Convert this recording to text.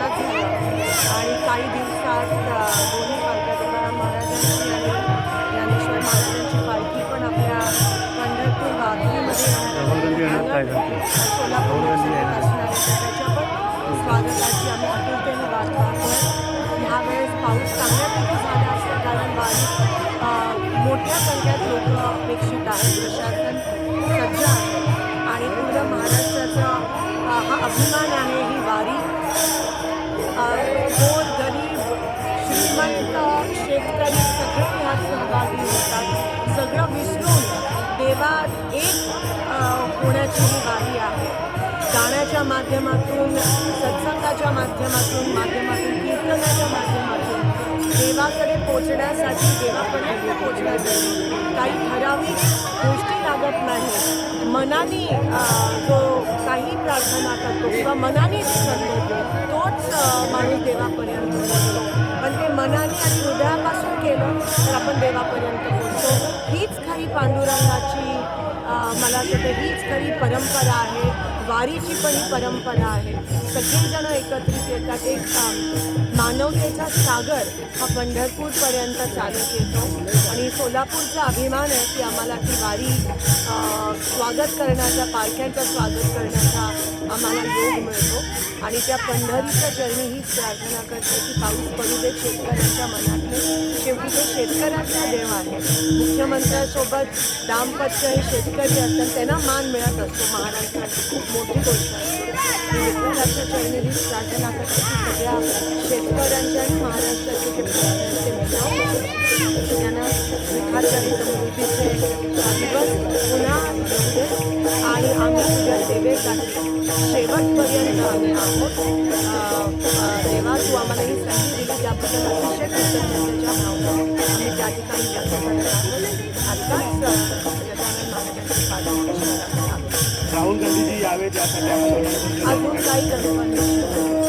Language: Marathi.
आणि काही दिवसात दोन्ही पालख्या तुकाराम महाराजांची आणि ज्ञानेश्वर महाराजांची पालखी पण आपल्या पंढरपूर वाघरीमध्ये सोलापूर स्वागताची आम्ही आतुरतेने वाट पाहतोय. ह्यावेळेस पाऊस चांगल्यापैकी झाला असतो कारण वारीत मोठ्या संख्येत लोक अपेक्षित आहेत. प्रशासन सज्ज आणि पूर्ण महाराष्ट्राचा हा अभिमान देवा एक होण्याची ही वारी आहे. गाण्याच्या माध्यमातून सत्संगाच्या माध्यमातून माध्यमातून कीर्तनाच्या माध्यमातून देवाकडे पोचण्यासाठी देवापर्यंत पोचण्यासाठी काही ठराविक गोष्टी लागत नाही मनाने तो जो काही प्रार्थना करतो किंवा मनाने संतो तोच माणूस देवापर्यंत तर आपण देवापर्यंत पोहोचतो हीच खरी पांडुरंगाची मला वाटतं हीच खरी परंपरा आहे. वारीची पण ही परंपरा आहे. सगळेजण एकत्रित येतात. एक मानवतेचा सागर हा पंढरपूरपर्यंत चालत येतो. आणि सोलापूरचा अभिमान आहे की आम्हाला ती वारी स्वागत करण्याचा पालख्यांचं स्वागत करण्याचा आम्हाला योग मिळतो आणि त्या पंढरीच्या चरणी हीच प्रार्थना करते की पाऊस पडू दे शेतकऱ्यांच्या मनातले. शेवटी ते शेतकऱ्यांचा देव आहे. मुख्यमंत्र्यांसोबत दाम्पत्य हे शेतकरी असतात त्यांना मान मिळत असतो महाराष्ट्राची. खूप मोठी गोष्ट असते विठ्ठलाच्या चरणी हीच प्रार्थना करते की सगळ्या शेतकऱ्यांच्या आणि महाराष्ट्राचे जे प्रश्न आहेत ते मिटावून त्यांना दिवस पुन्हा दे. तुझ्या शेवटपर्यंत आम्ही आहोत तेव्हा तू आम्हाला ही संधी दिली त्याबद्दल अतिशय कृतज्ञतेच्या भावना आम्ही त्या ठिकाणी व्यक्त करत आहोत आत्ताच राहुल गांधीजी यावेत यासाठी अजून काही गणपती